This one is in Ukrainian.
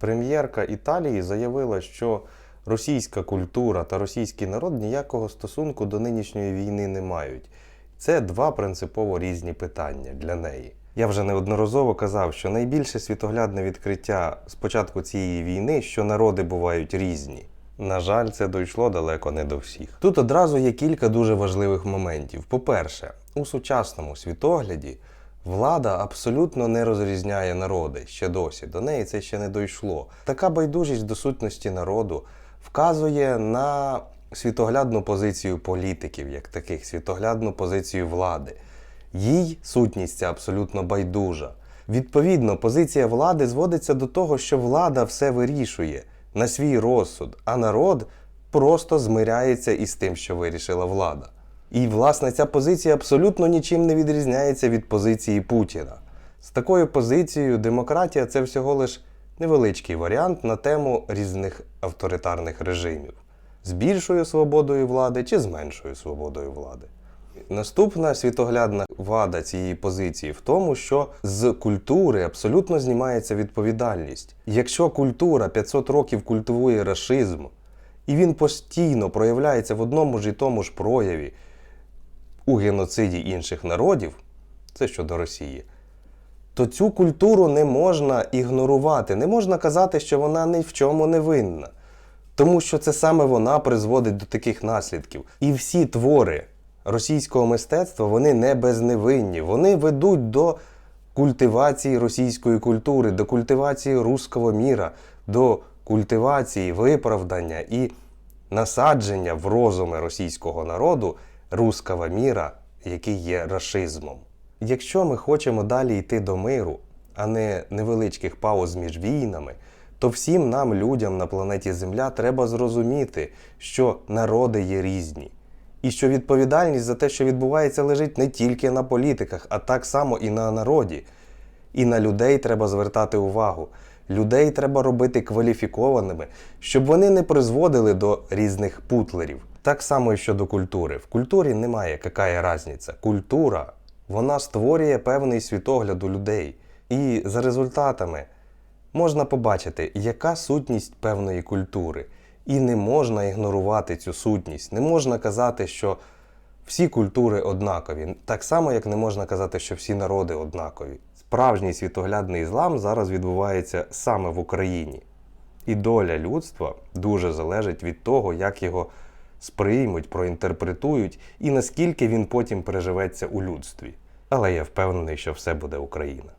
Прем'єрка Італії заявила, що російська культура та російський народ ніякого стосунку до нинішньої війни не мають. Це два принципово різні питання для неї. Я вже неодноразово казав, що найбільше світоглядне відкриття з початку цієї війни, що народи бувають різні. На жаль, це дійшло далеко не до всіх. Тут одразу є кілька дуже важливих моментів. По-перше, у сучасному світогляді влада абсолютно не розрізняє народи ще досі. До неї це ще не дійшло. Така байдужість до сутності народу вказує на світоглядну позицію політиків, як таких, світоглядну позицію влади. Їй сутність ця абсолютно байдужа. Відповідно, позиція влади зводиться до того, що влада все вирішує на свій розсуд, а народ просто змиряється із тим, що вирішила влада. І, власне, ця позиція абсолютно нічим не відрізняється від позиції Путіна. З такою позицією демократія це всього лиш невеличкий варіант на тему різних авторитарних режимів з більшою свободою влади чи з меншою свободою влади. Наступна світоглядна вада цієї позиції в тому, що з культури абсолютно знімається відповідальність. Якщо культура 500 років культивує рашизм, і він постійно проявляється в одному ж і тому ж прояві у геноциді інших народів, це щодо Росії, то цю культуру не можна ігнорувати, не можна казати, що вона ні в чому не винна. Тому що це саме вона призводить до таких наслідків. І всі твори російського мистецтва вони не безневинні. Вони ведуть до культивації російської культури, до культивації руського міра, до культивації, виправдання і насадження в розуми російського народу руського міра, який є рашизмом. Якщо ми хочемо далі йти до миру, а не невеличких пауз між війнами, то всім нам, людям на планеті Земля, треба зрозуміти, що народи є різні. І що відповідальність за те, що відбувається, лежить не тільки на політиках, а так само і на народі. І на людей треба звертати увагу. Людей треба робити кваліфікованими, щоб вони не призводили до різних путлерів. Так само і щодо культури. В культурі немає яка різниця. Культура вона створює певний світогляд у людей. І за результатами можна побачити, яка сутність певної культури. І не можна ігнорувати цю сутність. Не можна казати, що всі культури однакові, так само, як не можна казати, що всі народи однакові. Справжній світоглядний ізлам зараз відбувається саме в Україні. І доля людства дуже залежить від того, як його сприймуть, проінтерпретують і наскільки він потім переживеться у людстві. Але я впевнений, що все буде Україна.